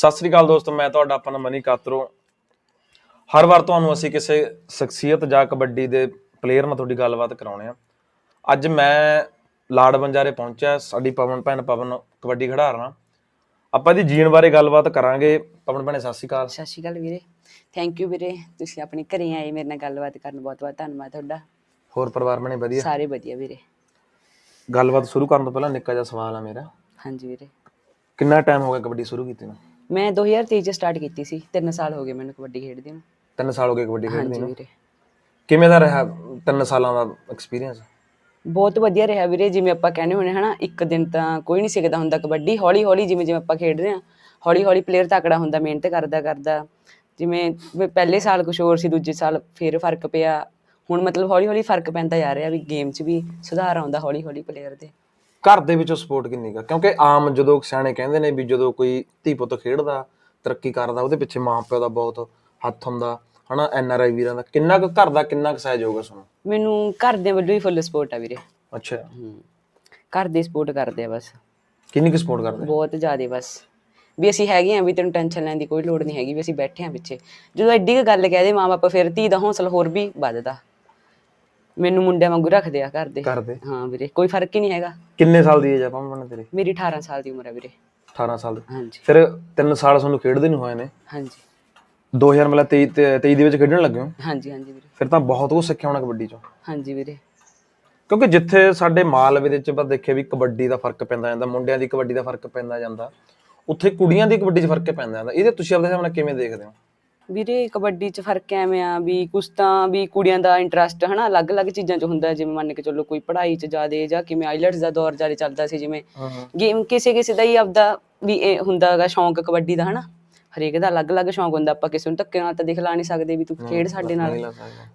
ਸਤਿ ਸ੍ਰੀ ਅਕਾਲ ਦੋਸਤੋ ਮੈਂ ਤੁਹਾਡਾ ਆਪਣਾ ਮਨੀ ਕਾਤਰੋ। ਹਰ ਵਾਰ ਤੁਹਾਨੂੰ ਅਸੀਂ ਕਿਸੇ ਸ਼ਖਸੀਅਤ ਜਾਂ ਕਬੱਡੀ ਦੇ ਪਲੇਅਰ ਨਾਲ ਤੁਹਾਡੀ ਗੱਲਬਾਤ ਕਰਾਉਣੇ ਆ। ਅੱਜ ਮੈਂ ਲਾੜ ਬੰਜਾਰੇ ਪਹੁੰਚਿਆ ਸਾਡੀ ਪਵਨ ਭੈਣ ਪਵਨ ਕਬੱਡੀ ਖਿਡਾਰਨਾ ਆਪਾਂ ਇਹਦੀ ਜੀਣ ਬਾਰੇ ਗੱਲਬਾਤ ਕਰਾਂਗੇ। ਪਵਨ ਭੈਣੇ ਸਤਿ ਸ੍ਰੀ ਅਕਾਲ। ਸਤਿ ਸ਼੍ਰੀ ਅਕਾਲ ਵੀਰੇ। ਥੈਂਕ ਯੂ ਵੀਰੇ ਤੁਸੀਂ ਆਪਣੇ ਘਰੇ ਆਏ ਮੇਰੇ ਨਾਲ ਗੱਲਬਾਤ ਕਰਨ ਬਹੁਤ ਬਹੁਤ ਧੰਨਵਾਦ ਤੁਹਾਡਾ। ਹੋਰ ਪਰਿਵਾਰ ਬਣੇ ਵਧੀਆ? ਸਾਰੇ ਵਧੀਆ ਵੀਰੇ। ਗੱਲਬਾਤ ਸ਼ੁਰੂ ਕਰਨ ਤੋਂ ਪਹਿਲਾਂ ਨਿੱਕਾ ਜਿਹਾ ਸਵਾਲ ਆ ਮੇਰਾ। ਹਾਂਜੀ ਵੀਰੇ। ਕਿੰਨਾ ਟਾਈਮ ਹੋ ਗਿਆ ਕਬੱਡੀ ਸ਼ੁਰੂ ਕੀਤੀ ਨੂੰ? ਮੈਂ 2023 ਚ ਸਟਾਰਟ ਕੀਤੀ ਸੀ 3 ਸਾਲ ਹੋ ਗਏ ਮੈਨੂੰ ਕਬੱਡੀ ਖੇਡਦੇ ਨੂੰ। ਤਿੰਨ ਸਾਲ ਹੋ ਗਏ ਕਬੱਡੀ ਖੇਡਦੇ ਹਾਂਜੀ ਨੂੰ? ਵੀਰੇ। ਕਿਵੇਂ ਦਾ ਰਿਹਾ ਤਿੰਨ ਸਾਲਾਂ ਦਾ ਐਕਸਪੀਰੀਅੰਸ ਬਹੁਤ ਵਧੀਆ ਰਿਹਾ ਵੀਰੇ ਜਿਵੇਂ ਆਪਾਂ ਕਹਿੰਦੇ ਹੁੰਦੇ ਹਨਾ ਇੱਕ ਦਿਨ ਤਾਂ ਕੋਈ ਨਹੀਂ ਸਿੱਖਦਾ ਹੁੰਦਾ ਕਬੱਡੀ ਹੌਲੀ ਹੌਲੀ ਜਿਵੇਂ ਜਿਵੇਂ ਆਪਾਂ ਖੇਡਦੇ ਹਾਂ ਹੌਲੀ ਹੌਲੀ ਪਲੇਅਰ ਤਕੜਾ ਹੁੰਦਾ ਮਿਹਨਤ ਕਰਦਾ ਕਰਦਾ। ਜਿਵੇਂ ਵੀ ਪਹਿਲੇ ਸਾਲ ਕੁਝ ਹੋਰ ਸੀ ਦੂਜੇ ਸਾਲ ਫੇਰ ਫ਼ਰਕ ਪਿਆ। ਹੁਣ ਮਤਲਬ ਹੌਲੀ ਹੌਲੀ ਫ਼ਰਕ ਪੈਂਦਾ ਜਾ ਰਿਹਾ ਵੀ ਗੇਮ 'ਚ ਵੀ ਸੁਧਾਰ ਆਉਂਦਾ ਹੌਲੀ ਹੌਲੀ ਪਲੇਅਰ ਦੇ। ਘਰ ਦੇ ਵਿੱਚੋਂ ਸਪੋਰਟ ਕਿੰਨੀ ਕਾ ਕਿਉਂਕਿ ਆਮ ਜਦੋਂ ਸਿਆਣੇ ਕਹਿੰਦੇ ਨੇ ਵੀ ਜਦੋਂ ਕੋਈ ਧੀ ਪੁੱਤ ਖੇਡਦਾ ਤਰੱਕੀ ਕਰਦਾ ਉਹਦੇ ਪਿੱਛੇ ਮਾਂ ਪਿਓ ਦਾ ਬਹੁਤ ਹੱਥ ਹੁੰਦਾ ਹਨਾ ਐਨ ਆਰ ਆਈ ਵੀਰਾਂ ਦਾ। ਕਿੰਨਾ ਕੁ ਘਰ ਦਾ ਕਿੰਨਾ ਕੁ ਸਹਿਯੋਗ ਹੈ ਤੁਹਾਨੂੰ? ਮੈਨੂੰ ਘਰ ਦੇ ਵੱਲੋਂ ਹੀ ਫੁੱਲ ਸਪੋਰਟ ਆ ਵੀਰੇ। ਅੱਛਾ। ਹੂੰ। ਘਰ ਦੇ ਸਪੋਰਟ ਕਰਦੇ ਆ ਬਸ। ਕਿੰਨੀ ਕੁ ਸਪੋਰਟ ਕਰਦੇ? ਬਹੁਤ ਜ਼ਿਆਦਾ ਬਸ। ਵੀ ਅਸੀਂ ਹੈਗੇ ਆ ਵੀ ਤੈਨੂੰ ਟੈਨਸ਼ਨ ਲੈਣ ਦੀ ਕੋਈ ਲੋੜ ਨਹੀਂ ਹੈਗੀ ਵੀ ਅਸੀਂ ਬੈਠੇ ਆ ਪਿੱਛੇ। ਜਦੋਂ ਐਡੀ ਕੁ ਗੱਲ ਕਹਦੇ ਮਾਂ-ਬਾਪ ਫਿਰ ਧੀ ਦਾ ਹੌਸਲਾ ਹੋਰ ਵੀ ਵੱਧਦਾ। ਮੈਨੂੰ ਮੁੰਡਿਆਂ ਵਾਂਗੂ ਰੱਖਦੇ ਆ ਘਰ ਦੇ। ਕਰਦੇ ਹਾਂ ਵੀਰੇ ਕੋਈ ਫ਼ਰਕ ਹੀ ਨਹੀਂ ਹੈਗਾ। ਕਿੰਨੇ ਸਾਲ ਦੀ ਏਜ ਆ ਪਾਪਾ ਤੇਰੀ? ਮੇਰੀ 18 ਸਾਲ ਦੀ ਉਮਰ ਹੈ ਵੀਰੇ। 18 ਸਾਲ ਦੀ। ਹਾਂਜੀ। ਫਿਰ 3 ਸਾਲ ਤੁਹਾਨੂੰ ਖੇਡਦੇ ਨੂੰ ਹੋਏ ਨੇ? ਹਾਂਜੀ। 2023 23 ਦੇ ਵਿੱਚ ਖੇਡਣ ਲੱਗੇ ਹੋ? ਹਾਂਜੀ ਹਾਂਜੀ ਵੀਰੇ। ਫਿਰ ਤਾਂ ਬਹੁਤ ਕੁਝ ਸਿੱਖਿਆ ਹੋਣਾ ਕਬੱਡੀ ਚੋਂ। ਹਾਂਜੀ ਵੀਰੇ। ਕਿਉਂਕਿ ਜਿੱਥੇ ਸਾਡੇ ਮਾਲਵੇ ਦੇ ਵਿੱਚ ਆਪਾਂ ਦੇਖਿਆ ਵੀ ਕਬੱਡੀ ਦਾ ਫ਼ਰਕ ਪੈਂਦਾ ਜਾਂਦਾ ਮੁੰਡਿਆਂ ਦੀ ਕਬੱਡੀ ਦਾ ਫ਼ਰਕ ਪੈਂਦਾ ਜਾਂਦਾ ਉੱਥੇ ਕੁੜੀਆਂ ਦੀ ਕਬੱਡੀ 'ਚ ਫ਼ਰਕ ਪੈਂਦਾ ਜਾਂਦਾ। ਇਹਦੇ ਤੁਸੀਂ ਆਪਣੇ ਹਿਸਾਬ ਨਾਲ ਕਿਵੇਂ ਦੇਖਦੇ ਹੋ? ਵੀਰੇ ਕਬੱਡੀ 'ਚ ਫ਼ਰਕ ਐਵੇਂ ਆ ਵੀ ਕੁਛ ਤਾਂ ਵੀ ਕੁੜੀਆਂ ਦਾ ਇੰਟਰਸਟ ਹਨਾ ਅਲੱਗ-ਅਲੱਗ ਚੀਜ਼ਾਂ 'ਚ ਹੁੰਦਾ ਜਿਵੇਂ ਮੰਨ ਕੇ ਚੱਲੋ ਕੋਈ ਪੜ੍ਹਾਈ 'ਚ ਜ਼ਿਆਦੇ ਜਾਂ ਕਿਵੇਂ ਆਈਲੈਟਸ ਦਾ ਦੌਰ ਜਾਰੀ ਚੱਲਦਾ ਸੀ ਜਿਵੇਂ ਗੇਮ ਕਿਸੇ ਕਿਸੇ ਦਾ ਹੀ ਆਪਦਾ ਵੀ ਇਹ ਹੁੰਦਾ ਹੈਗਾ ਸ਼ੌਂਕ ਕਬੱਡੀ ਦਾ ਹਨਾ। ਹਰੇਕ ਦਾ ਅਲੱਗ-ਅਲੱਗ ਸ਼ੌਂਕ ਹੁੰਦਾ ਆਪਾਂ ਕਿਸੇ ਨੂੰ ਧੱਕੇ ਨਾਲ ਤਾਂ ਦਿਖਲਾ ਨਹੀਂ ਸਕਦੇ ਵੀ ਤੂੰ ਖੇਡ ਸਾਡੇ ਨਾਲ।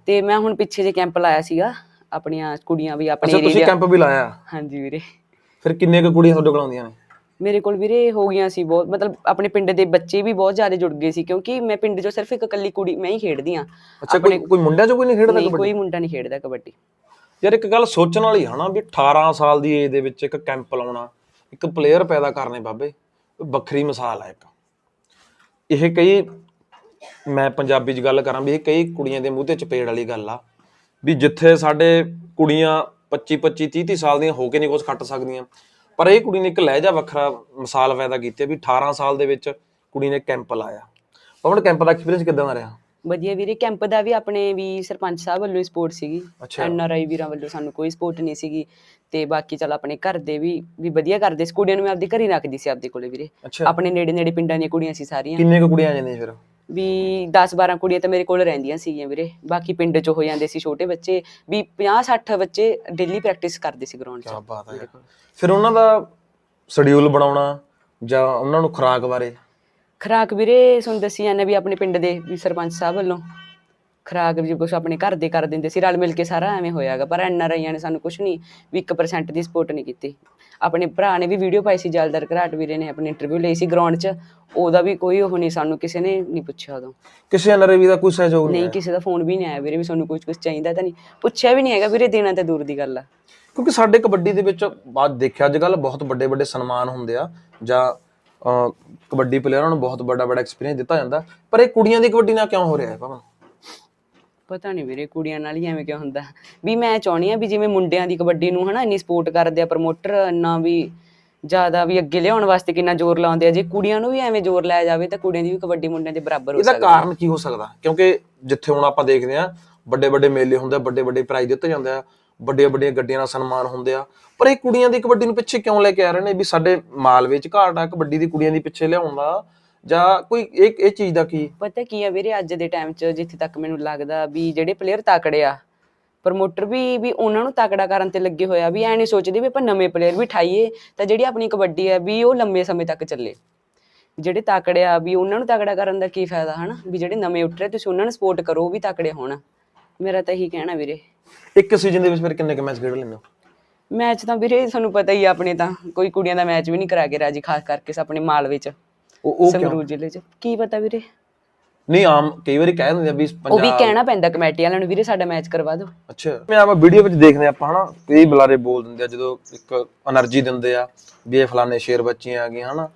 ਤੇ ਮੈਂ ਹੁਣ ਪਿੱਛੇ ਜੇ ਕੈਂਪ ਲਾਇਆ ਸੀਗਾ ਆਪਣੀਆਂ ਕੁੜੀਆਂ ਵੀ ਆਪਣੇ ਅੱਛਾ ਤੁਸੀਂ ਏਰੀਆ ਕੈਂਪ ਵੀ ਲਾਇਆ? ਹਾਂਜੀ ਵੀਰੇ। ਫਿਰ ਕਿੰਨੇ ਕੁ ਕੁੜੀਆਂ ਤੁਹਾਡੇ ਕੋਲ ਆਉਂਦੀਆਂ ਨੇ? ਮੇਰੇ ਕੋਲ ਵੀਰੇ ਹੋ ਗਈਆਂ ਸੀ ਬਹੁਤ ਮਤਲਬ ਆਪਣੇ ਪਿੰਡ ਦੇ ਬੱਚੇ ਵੀ ਬਹੁਤ ਜ਼ਿਆਦਾ ਜੁੜ ਗਏ ਸੀ ਕਿਉਂਕਿ ਮੈਂ ਪਿੰਡ 'ਚੋਂ ਸਿਰਫ ਇੱਕ ਇਕੱਲੀ ਕੁੜੀ ਮੈਂ ਹੀ ਖੇਡਦੀ ਆ ਅੱਛਾ ਕੋਈ ਕੋਈ ਮੁੰਡਿਆਂ 'ਚ ਕੋਈ ਨਹੀਂ ਖੇਡਦਾ ਨਹੀਂ ਕਬੱਡੀ? ਕੋਈ ਮੁੰਡਾ ਨਹੀਂ ਖੇਡਦਾ ਕਬੱਡੀ। ਯਾਰ ਇੱਕ ਗੱਲ ਸੋਚਣ ਵਾਲੀ ਹਨਾ ਵੀ 18 ਸਾਲ ਦੀ ਏਜ ਦੇ ਵਿੱਚ ਇੱਕ ਕੈਂਪ ਲਾਉਣਾ ਇੱਕ ਪਲੇਅਰ ਪੈਦਾ ਕਰਨੇ ਬਾਬੇ ਵੱਖਰੀ ਮਿਸਾਲ ਹੈ ਇੱਕ। ਇਹ ਕਈ ਮੈਂ ਪੰਜਾਬੀ 'ਚ ਗੱਲ ਕਰਾਂ ਵੀ ਇਹ ਕਈ ਕੁੜੀਆਂ ਦੇ ਮੂੰਹ ਤੇ ਚਪੇੜ ਵਾਲੀ ਗੱਲ ਆ ਵੀ ਜਿੱਥੇ ਸਾਡੇ ਕੁੜੀਆਂ 25 25 30 30 ਸਾਲ ਦੀਆਂ ਹੋ ਕੇ ਨਹੀਂ ਕੁਝ ਖੱਟ ਸਕਦੀਆਂ। ਪਰ ਇਹ ਕੁੜੀ ਨੇ ਇੱਕ ਲਹਿਜਾ ਵੱਖਰਾ ਮਿਸਾਲ ਪੈਦਾ ਕੀਤੀ ਵੀ 18 ਸਾਲ ਦੇ ਵਿੱਚ ਕੁੜੀ ਨੇ ਕੈਂਪ ਲਾਇਆ। ਪਵਨ ਕੈਂਪ ਦਾ ਐਕਸਪੀਰੀਅੰਸ ਕਿਦਾਂ ਦਾ ਰਿਹਾ? ਵਧੀਆ ਵੀਰੇ ਕੈਂਪ ਦਾ ਵੀ ਆਪਣੇ ਵੀ ਸਰਪੰਚ ਸਾਹਿਬ ਵੱਲੋਂ ਹੀ ਸਪੋਰਟ ਸੀਗੀ। ਐਨ ਆਰ ਆਈ ਵੀਰਾਂ ਵੱਲੋਂ ਸਾਨੂੰ ਕੋਈ ਸਪੋਰਟ ਨਹੀਂ ਸੀਗੀ ਤੇ ਬਾਕੀ ਚਲ ਆਪਣੇ ਘਰ ਦੇ ਵੀ ਵੀ ਵਧੀਆ ਕਰਦੇ ਸੀ। ਕੁੜੀਆਂ ਨੂੰ ਮੈਂ ਆਪਦੀ ਘਰ ਰੱਖਦੀ ਸੀ ਆਪਦੇ ਕੋਲੇ ਵੀਰੇ। ਆਪਣੇ ਨੇੜੇ ਨੇੜੇ ਪਿੰਡਾਂ ਦੀਆਂ ਕੁੜੀਆਂ ਸੀ ਸਾਰੀਆਂ। ਕਿੰਨੇ ਕੁ ਕੁੜੀਆਂ ਆ ਜਾਂਦੀਆਂ ਫਿਰ? ਵੀ 10 12 ਕੁੜੀਆਂ ਤਾਂ ਮੇਰੇ ਕੋਲ ਰਹਿੰਦੀਆਂ ਸੀਗੀਆਂ ਵੀਰੇ। ਬਾਕੀ ਪਿੰਡ 'ਚ ਹੋ ਜਾਂਦੇ ਸੀ ਛੋਟੇ ਬੱਚੇ। ਵੀ 50 60 ਬੱਚੇ ਡੇਲੀ ਪ੍ਰੈਕਟਿਸ ਕਰਦੇ ਸੀ ਗਰਾਊਂਡ 'ਚ। ਕਿਆ ਬਾਤ ਹੈ। ਫਿਰ ਉਹਨਾਂ ਦਾ ਸ਼ਡਿਊਲ ਬਣਾਉਣਾ ਜਾਂ ਉਹਨਾਂ ਨੂੰ ਖੁਰਾਕ ਬਾਰੇ? ਖਰਾਕ ਵੀਰੇ ਤੁਹਾਨੂੰ ਦੱਸੀ ਜਾਂਦਾ ਵੀ ਆਪਣੇ ਪਿੰਡ ਦੇ ਵੀ ਸਰਪੰਚ ਸਾਹਿਬ ਵੱਲੋਂ। ਖਰਾਕ ਵੀ ਕੁਝ ਆਪਣੇ ਘਰ ਦੇ ਕਰ ਦਿੰਦੇ ਸੀ ਰਲ ਮਿਲ ਕੇ ਸਾਰਾ ਐਵੇਂ ਹੋਇਆਗਾ ਪਰ ਐਨ ਆਰ ਆਈਆਂ ਨੇ ਸਾਨੂੰ ਕੁਝ ਨਹੀਂ ਵੀ 1% ਦੀ ਸਪੋਰਟ ਨਹੀਂ ਕੀਤੀ। ਆਪਣੇ ਭਰਾ ਨੇ ਵੀ ਵੀਡੀਓ ਪਾਈ ਸੀ ਜਲਦਰ ਘਰਾਟ ਵੀਰੇ ਨੇ ਆਪਣੀ ਇੰਟਰਵਿਊ ਲਈ ਸੀ ਗਰਾਊਂਡ 'ਚ ਉਹਦਾ ਵੀ ਕੋਈ ਉਹ ਨਹੀਂ ਸਾਨੂੰ ਕਿਸੇ ਨੇ ਨਹੀਂ ਪੁੱਛਿਆ ਉਦੋਂ। ਕਿਸੇ ਐਨਆਰਆਈ ਦਾ ਕੋਈ ਸਹਿਯੋਗ ਨਹੀਂ ਕਿਸੇ ਦਾ ਫੋਨ ਵੀ ਨਹੀਂ ਆਇਆ ਵੀਰੇ ਵੀ ਸਾਨੂੰ ਕੁਝ ਕੁਝ ਚਾਹੀਦਾ ਤਾਂ ਨਹੀਂ। ਪੁੱਛਿਆ ਵੀ ਨਹੀਂ ਹੈਗਾ ਵੀਰੇ ਦੇਣਾ ਤਾਂ ਦੂਰ ਦੀ ਗੱਲ ਆ। ਕਿਉਂਕਿ ਸਾਡੇ ਕਬੱਡੀ ਦੇ ਵਿੱਚ ਬਾਅਦ ਦੇਖਿਆ ਅੱਜ ਕੱਲ ਬਹੁਤ ਵੱਡੇ ਵੱਡੇ ਸਨਮਾਨ ਹੁੰਦੇ ਆ ਜਾਂ ਕਬੱਡੀ ਪਲੇਅਰਾਂ ਨੂੰ ਬਹੁਤ ਵੱਡਾ ਵੱਡਾ ਐਕਸਪੀਰੀਅੰਸ ਦਿੱਤਾ ਜਾਂਦਾ ਪਰ ਇਹ ਕੁੜੀਆਂ ਦੀ ਕਬੱਡੀ ਨਾਲ ਕਿਉਂ ਹੋ ਰਿਹਾ ਹੈ ਭਾਵੇਂ ਪਤਾ ਨਹੀਂ ਵੀਰੇ ਕੁੜੀਆਂ ਨਾਲ ਹੀ ਐਵੇਂ ਕਿਉਂ ਹੁੰਦਾ? ਵੀ ਮੈਂ ਚਾਹੁੰਦੀ ਆ ਵੀ ਜਿਵੇਂ ਮੁੰਡਿਆਂ ਦੀ ਕਬੱਡੀ ਨੂੰ ਹਨਾ ਇੰਨੀ ਸਪੋਰਟ ਕਰਦੇ ਆ ਪ੍ਰਮੋਟਰ ਇੰਨਾ ਵੀ ਜ਼ਿਆਦਾ ਵੀ ਅੱਗੇ ਲਿਆਉਣ ਵਾਸਤੇ ਕਿੰਨਾ ਜ਼ੋਰ ਲਾਉਂਦੇ ਆ ਜੇ ਕੁੜੀਆਂ ਨੂੰ ਵੀ ਐਵੇਂ ਜ਼ੋਰ ਲਾਇਆ ਜਾਵੇ ਤਾਂ ਕੁੜੀਆਂ ਦੀ ਵੀ ਕਬੱਡੀ ਮੁੰਡਿਆਂ ਦੇ ਬਰਾਬਰ ਹੋ ਇਹਦਾ ਸਕਦੀ ਕਾਰਨ ਕੀ ਹੋ ਸਕਦਾ? ਕਿਉਂਕਿ ਜਿੱਥੇ ਹੁਣ ਆਪਾਂ ਦੇਖਦੇ ਆ ਵੱਡੇ ਵੱਡੇ ਮੇਲੇ ਹੁੰਦੇ ਆ ਵੱਡੇ ਵੱਡੇ ਪ੍ਰਾਈਜ਼ ਦਿੱਤੇ ਜਾਂਦੇ ਆ ਵੱਡੀਆਂ ਵੱਡੀਆਂ ਗੱਡੀਆਂ ਨਾਲ ਸਨਮਾਨ ਹੁੰਦੇ ਆ। ਪਰ ਇਹ ਕੁੜੀਆਂ ਦੀ ਕਬੱਡੀ ਨੂੰ ਪਿੱਛੇ ਕਿਉਂ ਲੈ ਕੇ ਆ ਰਹੇ ਨੇ? ਵੀ ਸਾਡੇ ਮਾਲਵੇ ਚ ਘਾਟ ਆ ਕਬੱਡੀ ਦੀ ਕੁੜੀਆਂ ਦੀ ਪਿੱਛੇ ਲਿਆਉਣ ਦਾ ਜਾਂ ਕੋਈ ਇਹ ਇਹ ਚੀਜ਼ ਦਾ ਕੀ? ਪਤਾ ਕੀ ਆ ਵੀਰੇ ਅੱਜ ਦੇ ਟਾਈਮ 'ਚ ਜਿੱਥੇ ਤੱਕ ਮੈਨੂੰ ਲੱਗਦਾ ਵੀ ਜਿਹੜੇ ਪਲੇਅਰ ਤਕੜੇ ਆ ਪ੍ਰਮੋਟਰ ਵੀ ਵੀ ਉਹਨਾਂ ਨੂੰ ਤਕੜਾ ਕਰਨ ਤੇ ਲੱਗੇ ਹੋਇਆ ਵੀ ਐ ਨਹੀਂ ਸੋਚਦੇ ਵੀ ਆਪਾਂ ਨਵੇਂ ਪਲੇਅਰ ਵੀ ਠਾਈਏ ਤਾਂ ਜਿਹੜੀ ਆਪਣੀ ਕਬੱਡੀ ਹੈ ਵੀ ਉਹ ਲੰਮੇ ਸਮੇਂ ਤੱਕ ਚੱਲੇ। ਜਿਹੜੇ ਤਕੜੇ ਆ ਵੀ ਉਹਨਾਂ ਨੂੰ ਤਕੜਾ ਕਰਨ ਦਾ ਕੀ ਫਾਇਦਾ ਹਨਾ? ਵੀ ਜਿਹੜੇ ਨਵੇਂ ਉੱਠ ਰਹੇ ਤੁਸੀਂ ਉਹਨਾਂ ਨੂੰ ਸਪੋਰਟ ਕਰੋ ਉਹ ਵੀ ਤਕੜੇ ਹੋਣ। ਮੇਰਾ ਤਾਂ ਇਹੀ ਕਹਿਣਾ ਵੀਰੇ। ਇੱਕ ਸੀਜ਼ਨ ਦੇ ਵਿੱਚ ਫਿਰ ਕਿੰਨੇ ਕੁ ਮੈਚ ਖੇਡ ਲੈਂਦੇ ਹੋ? ਮੈਚ ਤਾਂ ਵੀਰੇ ਤੁਹਾਨੂੰ ਪਤਾ ਹੀ ਆ ਆਪਣੇ ਤਾਂ। ਕੋਈ ਕੁੜੀਆਂ ਦਾ ਮੈਚ ਵੀ ਨਹੀਂ ਕਰਾ ਕੇ ਰਾਜੀ ਖਾਸ ਕਰਕੇ ਆਪਣੇ ਮਾਲਵੇ ਚ। ਉਹ ਉਹ ਕਿਉਂ? ਸੰਗਰੂਰ ਜ਼ਿਲ੍ਹੇ 'ਚ। ਕੀ ਪਤਾ ਵੀਰੇ? ਨਹੀਂ ਆਮ ਕਈ ਵਾਰੀ ਕਹਿ ਦਿੰਦੇ ਆ ਵੀ ਪੰਜਾਬ ਉਹ ਵੀ ਕਹਿਣਾ ਪੈਂਦਾ ਕਮੇਟੀ ਵਾਲਿਆਂ ਨੂੰ ਵੀਰੇ ਸਾਡਾ ਮੈਚ ਕਰਵਾ ਦਿਓ। ਅੱਛਾ। ਮੈਂ ਆਪਾਂ ਵੀਡੀਓ ਵਿੱਚ ਦੇਖਦੇ ਆਪਾਂ ਹਨਾ? ਕਈ ਬੁਲਾਰੇ ਬੋਲ ਦਿੰਦੇ ਆ ਜਦੋਂ ਇੱਕ એનર્ਜੀ ਦਿੰਦੇ ਆ ਵੀ ਇਹ ਫਲਾਣੇ ਸ਼ੇਰ ਬੱਚੇ ਆ ਗਏ ਹਨਾ?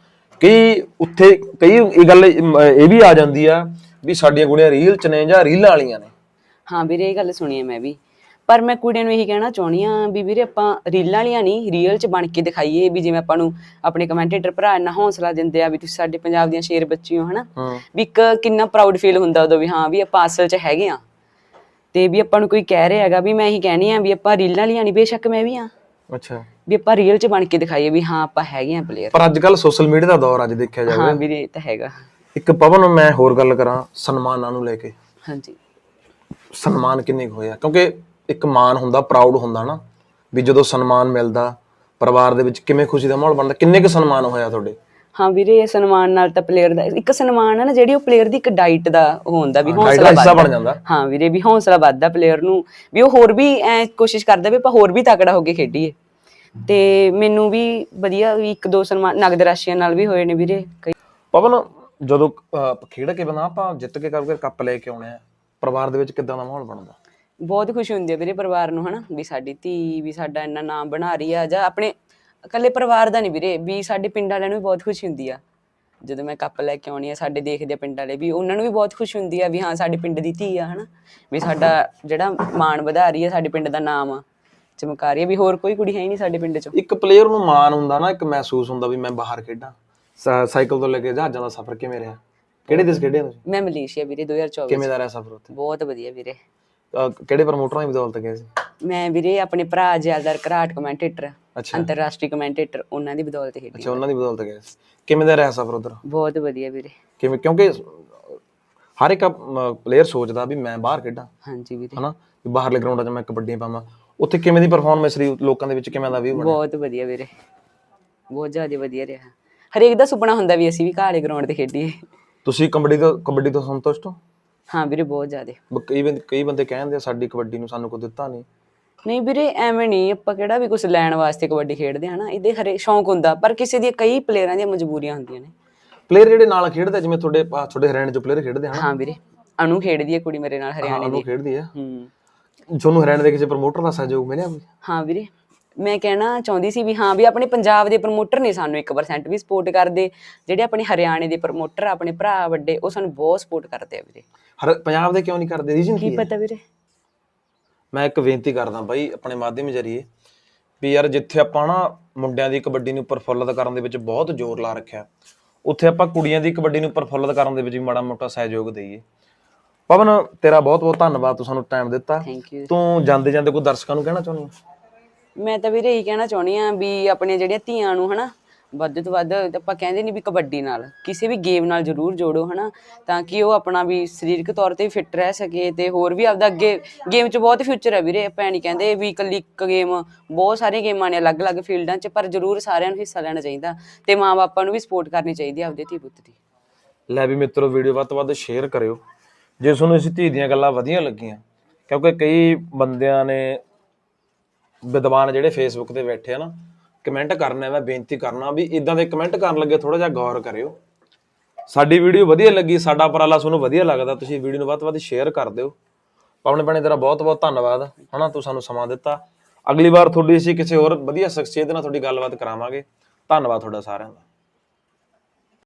ਕਈ ਉੱਥੇ ਕਈ ਇਹ ਗੱਲ ਇਹ ਵੀ ਆ ਜਾਂਦੀ ਆ ਵੀ ਸਾਡੀਆਂ ਗੁਣੀਆਂ ਰੀਲ ਚ ਨੇ ਜਾਂ ਰੀਲਾਂ ਵਾਲੀਆਂ ਨੇ। ਹਾਂ ਵੀਰੇ ਇਹ ਗੱਲ ਸੁਣੀ ਹੈ ਮੈਂ ਵੀ। ਪਰ ਮੈਂ ਕੁੜੀਆਂ ਨੂੰ ਇਹੀ ਕਹਿਣਾ ਚਾਹੁੰਦੀ ਆ ਵੀ ਵੀਰੇ ਆਪਾਂ ਰੀਲਾਂ ਵਾਲੀਆਂ ਨਹੀਂ ਰੀਅਲ ਚ ਬਣ ਕੇ ਦਿਖਾਈਏ ਵੀ ਜਿਵੇਂ ਆਪਾਂ ਨੂੰ ਆਪਣੇ ਕਮੈਂਟੇਟਰ ਭਰਾ ਇੰਨਾ ਹੌਸਲਾ ਦਿੰਦੇ ਆ ਵੀ ਤੁਸੀਂ ਸਾਡੇ ਪੰਜਾਬ ਦੀਆਂ ਸ਼ੇਰ ਬੱਚੀਓ ਹਨਾ? ਵੀ ਇੱਕ ਕਿੰਨਾ ਪ੍ਰਾਊਡ ਫੀਲ ਹੁੰਦਾ ਉਦੋਂ ਵੀ ਹਾਂ ਵੀ ਆਪਾਂ ਅਸਲ 'ਚ ਹੈਗੇ ਆ। ਤੇ ਵੀ ਆਪਾਂ ਨੂੰ ਕੋਈ ਕਹਿ ਰਿਹਾ ਹੈਗਾ ਵੀ ਮੈਂ ਇਹੀ ਕਹਿਣੀ ਆ ਵੀ ਆਪਾਂ ਰੀਲਾਂ ਵਾਲੀਆਂ ਨਹੀਂ ਬੇਸ਼ੱਕ ਮੈਂ ਵੀ ਆ। ਅੱਛਾ। ਵੀ ਆਪਾਂ ਰੀਅਲ 'ਚ ਬਣ ਕੇ ਦਿਖਾਈਏ ਵੀ ਹਾਂ ਆਪਾਂ ਹੈਗੇ ਆ ਪਲੇਅਰ ਪਰ ਅੱਜ ਕੱਲ ਸੋਸ਼ਲ ਮੀਡੀਆ ਦਾ ਦੌਰ ਅੱਜ ਦੇਖਿਆ ਜਾਵੇ। ਹਾਂ ਵੀਰੇ ਇਹ ਤਾਂ ਹੈਗਾ। ਇੱਕ ਪਵਨ ਮੈਂ ਹੋਰ ਗੱਲ ਕਰਾਂ ਸਨਮਾਨਾਂ ਨੂੰ ਲੈ ਕੇ। ਹਾਂਜੀ। ਸਨਮਾਨ ਕਿੰਨੇ ਹੋਇਆ ਕਿਉਂਕਿ ਇੱਕ ਮਾਣ ਹੁੰਦਾ ਪ੍ਰਾਊਡ ਹੁੰਦਾ ਨਾ ਵੀ ਜਦੋਂ ਸਨਮਾਨ ਮਿਲਦਾ ਪਰਿਵਾਰ ਦੇ ਵਿੱਚ ਕਿਵੇਂ ਖੁਸ਼ੀ ਦਾ ਮਾਹੌਲ ਬਣਦਾ ਕਿੰਨੇ ਕੁ ਸਨਮਾਨ ਹੋਇਆ ਤੁਹਾਡੇ? ਹਾਂ ਵੀਰੇ ਇਹ ਸਨਮਾਨ ਨਾਲ ਤਾਂ ਪਲੇਅਰ ਦਾ ਇੱਕ ਸਨਮਾਨ ਹੈ ਨਾ ਜਿਹੜੀ ਉਹ ਪਲੇਅਰ ਦੀ ਇੱਕ ਡਾਈਟ ਦਾ ਉਹ ਹੁੰਦਾ ਵੀ ਹੌਸਲਾ ਹਿੱਸਾ ਬਣ ਜਾਂਦਾ। ਹਾਂ ਵੀਰੇ ਵੀ ਹੌਸਲਾ ਵੱਧਦਾ ਪਲੇਅਰ ਨੂੰ ਵੀ ਉਹ ਹੋਰ ਵੀ ਐ ਕੋਸ਼ਿਸ਼ ਕਰਦਾ ਵੀ ਆਪਾਂ ਹੋਰ ਵੀ ਤਕੜਾ ਹੋ ਕੇ ਖੇਡੀਏ। ਤੇ ਮੈਨੂੰ ਵੀ ਵਧੀਆ ਵੀ ਇੱਕ ਦੋ ਸਨਮਾਨ ਨਗਦ ਰਾਸ਼ੀਆਂ ਨਾਲ ਵੀ ਹੋਏ ਨੇ ਵੀਰੇ ਕਈ। ਪਵਨ ਜਦੋਂ ਖੇਡ ਕੇ ਬੰਦਾ ਆਪਾਂ ਜਿੱਤ ਕੇ ਕਰਕੇ ਕੱਪ ਲੈ ਕੇ ਆਉਣੇ ਆ ਪਰਿਵਾਰ ਦੇ ਵਿੱਚ ਕਿੱਦਾਂ ਦਾ ਮਾਹੌਲ ਬਣਦਾ? ਬਹੁਤ ਖੁਸ਼ੀ ਹੁੰਦੀ ਹੈ ਵੀਰੇ ਪਰਿਵਾਰ ਨੂੰ ਹਨਾ? ਵੀ ਸਾਡੀ ਧੀ ਵੀ ਸਾਡਾ ਇੰਨਾ ਨਾਮ ਬਣਾ ਰਹੀ ਆ ਜਾਂ ਆਪਣੇ ਇਕੱਲੇ ਪਰਿਵਾਰ ਦਾ ਨਹੀਂ ਵੀਰੇ ਵੀ ਸਾਡੇ ਪਿੰਡ ਵਾਲਿਆਂ ਨੂੰ ਵੀ ਬਹੁਤ ਖੁਸ਼ੀ ਹੁੰਦੀ ਆ। ਜਦੋਂ ਮੈਂ ਕੱਪ ਲੈ ਕੇ ਆਉਣੀ ਆ ਸਾਡੇ ਦੇਖਦੇ ਆ ਪਿੰਡ ਵਾਲੇ ਵੀ ਉਹਨਾਂ ਨੂੰ ਵੀ ਬਹੁਤ ਖੁਸ਼ੀ ਹੁੰਦੀ ਆ ਵੀ ਹਾਂ ਸਾਡੇ ਪਿੰਡ ਦੀ ਧੀ ਆ ਹਨਾ? ਵੀ ਸਾਡਾ ਜਿਹੜਾ ਮਾਣ ਵਧਾ ਰਹੀ ਆ ਸਾਡੇ ਪਿੰਡ ਦਾ ਨਾਮ ਆ ਚਮਕਾ ਰਹੀ ਆ ਵੀ ਹੋਰ ਕੋਈ ਕੁੜੀ ਹੈ ਹੀ ਨਹੀਂ ਸਾਡੇ ਪਿੰਡ 'ਚ। ਇੱਕ ਪਲੇਅਰ ਨੂੰ ਮਾਣ ਹੁੰਦਾ ਨਾ ਇੱਕ ਮਹਿਸੂਸ ਹੁੰਦਾ ਵੀ ਮੈਂ ਬਾਹਰ ਖੇਡਾਂ। ਸਾਈਕਲ ਤੋਂ ਲੈ ਕੇ ਜਹਾਜ਼ਾਂ ਦਾ ਸਫ਼ਰ ਕਿਵੇਂ ਰਿਹਾ? ਕਿਹੜੇ ਦੇਸ਼ ਖੇਡੇ ਤੁਸੀਂ? ਮੈਂ ਮਲੇਸ਼ੀਆ ਵੀਰੇ 2024 ਕਿਵੇਂ ਦਾ ਰਿਹਾ ਸਫ਼ਰ ਉੱਥੇ? ਬਹੁਤ ਵਧੀਆ ਵੀਰੇ। ਕਿਹੜੇ ਪ੍ਰਮੋਟਰਾਂ ਦੀ ਬਦੌਲਤ ਗਏ ਸੀ ਮੈਂ ਵੀਰੇ ਆਪਣੇ ਭਰਾ ਜੈਲਦਾਰ ਘਰਾਟ ਕਮੈਂਟੇਟਰ ਅੰਤਰਰਾਸ਼ਟਰੀ ਕਮੈਂਟੇਟਰ ਉਹਨਾਂ ਦੀ ਬਦੌਲਤ ਖੇਡੀ ਅੱਛਾ ਉਹਨਾਂ ਦੀ ਬਦੌਲਤ ਗਏ ਕਿਵੇਂ ਦਾ ਰਿਹਾ ਸਫ਼ਰ ਉਧਰ? ਬਹੁਤ ਵਧੀਆ ਵੀਰੇ। ਕਿਵੇਂ ਕਿਉਂਕਿ ਹਰ ਇੱਕ ਪਲੇਅਰ ਸੋਚਦਾ ਵੀ ਮੈਂ ਬਾਹਰ ਖੇਡਾਂ। ਹਾਂਜੀ ਵੀਰੇ। ਹਨਾ? ਬਾਹਰਲੇ ਗਰਾਊਂਡਾਂ 'ਚ ਮੈਂ ਕਬੱਡੀਆਂ ਪਾਵਾਂ। ਉੱਥੇ ਕਿਵੇਂ ਦੀ ਪਰਫਾਰਮੈਂਸ ਰਹੀ ਲੋਕਾਂ ਦੇ ਵਿੱਚ? ਕਿਵੇਂ ਦਾ ਵੀ ਬਹੁਤ ਵਧੀਆ ਵੀਰੇ। ਬਹੁਤ ਜ਼ਿਆਦਾ ਵਧੀਆ ਰਿਹਾ। ਹਰੇਕ ਦਾ ਸੁਪਨਾ ਹੁੰਦਾ ਵੀ ਅਸੀਂ ਵੀ ਘਾੜੇ ਗਰਾਊਂਡ ਤੇ ਖੇਡੀਏ। ਤੁਸੀਂ ਕਬੱਡੀ ਤੋਂ ਕਬੱਡੀ ਤੋਂ ਸੰਤੁਸ਼ਟ ਹੋ? ਹਾਂ ਵੀਰੇ ਬਹੁਤ ਜ਼ਿਆਦਾ। ਬ- ਕਈ ਬੰਦੇ ਕਈ ਬੰਦੇ ਕਹਿੰਦੇ ਆ ਸਾਡੀ ਕਬੱਡੀ ਨੂੰ ਸਾਨੂੰ ਕੋਈ ਦਿੱਤਾ ਨਹੀਂ। ਨਹੀਂ ਵੀਰੇ ਐਵੇਂ ਨਹੀਂ ਆਪਾਂ ਕਿਹੜਾ ਵੀ ਕੁਝ ਲੈਣ ਵਾਸਤੇ ਕਬੱਡੀ ਖੇਡਦੇ ਨਾ ਇਹਦੇ ਹਰੇ ਸ਼ੌਂਕ ਹੁੰਦਾ ਪਰ ਕਿਸੇ ਦੀ ਕਈ ਪਲੇਅਰਾਂ ਦੀਆਂ ਮਜਬੂਰੀਆਂ ਹੁੰਦੀਆਂ ਨੇ। ਪਲੇਅਰ ਜਿਹੜੇ ਨਾਲ ਖੇਡਦੇ ਜਿਵੇਂ ਤੁਹਾਡੇ ਆਹ ਤੁਹਾਡੇ ਹਰਿਆਣੇ ਚੋਂ ਪਲੇਅਰ ਖੇਡਦੇ ਹਨ ਹਾਂ ਵੀਰੇ ਅਨੂ ਖੇਡਦੀ ਹੈ ਕੁੜੀ ਮੇਰੇ ਨਾਲ ਹਰਿਆਣੇ ਉਹਨੂੰ ਦੀ। ਖੇਡਦੀ ਆ। ਹੂੰ। ਤੁਹਾਨੂੰ ਹਰਿਆਣੇ ਦੇ ਕਿਸੇ ਪ੍ਰਮੋਟਰ ਦਾ ਸਹਿਯੋਗ ਮਿਲਿਆ ਕੋਈ? ਹਾਂ ਵੀਰੇ ਮੈਂ ਕਹਿਣਾ ਚਾਹੁੰਦੀ ਸੀ ਵੀ ਹਾਂ ਵੀ ਆਪਣੇ ਪੰਜਾਬ ਦੇ ਪ੍ਰਮੋਟਰ ਨੇ ਸਾਨੂੰ 1% ਵੀ ਸਪੋਰਟ ਕਰਦੇ ਜਿਹੜੇ ਆਪਣੇ ਹਰਿਆਣੇ ਦੇ ਪ੍ਰਮੋਟਰ ਆਪਣੇ ਭਰਾ ਵੱਡੇ ਉਹ ਸਾਨੂੰ ਬਹੁਤ ਸਪੋਰਟ ਕਰਦੇ ਆ ਵੀਰੇ। ਹਰ ਪੰਜਾਬ ਦੇ ਕਿਉਂ ਨਹੀਂ ਕਰਦੇ? ਰੀਜਨ ਕੀ ਕੀ ਹੈ? ਪਤਾ ਵੀਰੇ? ਮੈਂ ਇੱਕ ਬੇਨਤੀ ਕਰਦਾ ਬਾਈ ਆਪਣੇ ਮਾਧਿਅਮ ਜਰੀਏ ਵੀ ਯਾਰ ਜਿੱਥੇ ਆਪਾਂ ਨਾ ਮੁੰਡਿਆਂ ਦੀ ਕਬੱਡੀ ਨੂੰ ਪ੍ਰਫੁੱਲਤ ਕਰਨ ਦੇ ਵਿੱਚ ਬਹੁਤ ਜ਼ੋਰ ਲਾ ਰੱਖਿਆ ਉੱਥੇ ਆਪਾਂ ਕੁੜੀਆਂ ਦੀ ਕਬੱਡੀ ਨੂੰ ਪ੍ਰਫੁੱਲਤ ਕਰਨ ਦੇ ਵਿੱਚ ਵੀ ਮਾੜਾ ਮੋਟਾ ਸਹਿਯੋਗ ਦੇਈਏ। ਪਵਨ ਤੇਰਾ ਬਹੁਤ ਬਹੁਤ ਧੰਨਵਾਦ ਤੂੰ ਸਾਨੂੰ ਟਾਈਮ ਦਿੱਤਾ। ਥੈਂਕ ਯੂ ਤੂੰ ਜਾਂਦੇ ਜਾਂਦੇ ਕੋਈ ਦਰਸ਼ਕਾਂ ਨੂੰ ਕਹਿਣਾ ਚਾਹੁੰਦੀ ਹੈ? ਮੈਂ ਤਾਂ ਵੀਰੇ ਇਹੀ ਕਹਿਣਾ ਚਾਹੁੰਦੀ ਆ ਵੀ ਆਪਣੀਆਂ ਜਿਹੜੀਆਂ ਧੀਆਂ ਨੂੰ ਹਨਾ ਵੱਧ ਤੋਂ ਵੱਧ ਆਪਾਂ ਕਹਿੰਦੇ ਨਹੀਂ ਵੀ ਕਬੱਡੀ ਨਾਲ, ਕਿਸੇ ਵੀ ਗੇਮ ਨਾਲ ਜ਼ਰੂਰ ਜੋੜੋ, ਹਨਾ? ਤਾਂ ਕਿ ਉਹ ਆਪਣਾ ਵੀ ਸਰੀਰਕ ਤੌਰ ਤੇ ਫਿੱਟ ਰਹਿ ਸਕੇ ਤੇ ਹੋਰ ਵੀ ਆਪਦਾ ਅੱਗੇ ਗੇਮ 'ਚ ਬਹੁਤ ਫਿਊਚਰ ਹੈ ਵੀਰੇ, ਆਪਾਂ ਨਹੀਂ ਕਹਿੰਦੇ ਵੀ ਇਕੱਲੀ ਇੱਕ ਗੇਮ ਬਹੁਤ ਸਾਰੀਆਂ ਗੇਮਾਂ ਨੇ ਅਲੱਗ-ਅਲੱਗ ਫੀਲਡਾਂ 'ਚ, ਪਰ ਜ਼ਰੂਰ ਸਾਰਿਆਂ ਨੂੰ ਹਿੱਸਾ ਲੈਣਾ ਚਾਹੀਦਾ ਤੇ ਮਾਪਿਆਂ ਨੂੰ ਵੀ ਸਪੋਰਟ ਕਰਨੀ ਚਾਹੀਦੀ ਹੈ ਆਪਦੇ ਧੀ ਪੁੱਤ ਦੀ। ਲੈ ਵੀ ਮਿੱਤਰੋ ਵੀਡੀਓ ਵੱਧ ਤੋਂ ਵੱਧ ਸ਼ੇਅਰ ਕਰਿਓ। ਜੇ ਤੁਹਾਨੂੰ ਇਸ ਧੀ ਦੀਆਂ ਗੱਲਾਂ ਵਧੀਆ ਲੱਗੀਆਂ, ਕਿਉਂਕਿ ਕਈ ਬੰਦਿਆਂ ਨੇ ਵਿਦਵਾਨ ਜਿਹੜੇ ਫੇਸਬੁੱਕ ਤੇ ਬੈਠੇ ਆ ਨਾ ਕਮੈਂਟ ਕਰਨਾ ਮੈਂ ਬੇਨਤੀ ਕਰਨਾ ਵੀ ਇਦਾਂ ਦੇ ਕਮੈਂਟ ਕਰਨ ਲੱਗੇ ਥੋੜਾ ਜਿਹਾ ਗੌਰ ਕਰਿਓ। ਸਾਡੀ ਵੀਡੀਓ ਵਧੀਆ ਲੱਗੀ, ਸਾਡਾ ਉਪਰਾਲਾ ਤੁਹਾਨੂੰ ਵਧੀਆ ਲੱਗਦਾ, ਤੁਸੀਂ ਵੀਡੀਓ ਨੂੰ ਵੱਧ ਤੋਂ ਵੱਧ ਸ਼ੇਅਰ ਕਰ ਦਿਓ। ਪਵਨ ਭੈਣੇ ਤੇਰਾ ਬਹੁਤ ਬਹੁਤ ਧੰਨਵਾਦ। ਹਨਾ, ਤੂੰ ਸਾਨੂੰ ਸਮਾਂ ਦਿੱਤਾ। ਅਗਲੀ ਵਾਰ ਤੁਹਾਡੀ ਅਸੀਂ ਕਿਸੇ ਹੋਰ ਵਧੀਆ ਸ਼ਖਸੀਅਤ ਨਾਲ ਤੁਹਾਡੀ ਗੱਲਬਾਤ ਕਰਾਵਾਂਗੇ। ਧੰਨਵਾਦ ਤੁਹਾਡਾ ਸਾਰਿਆਂ ਦਾ।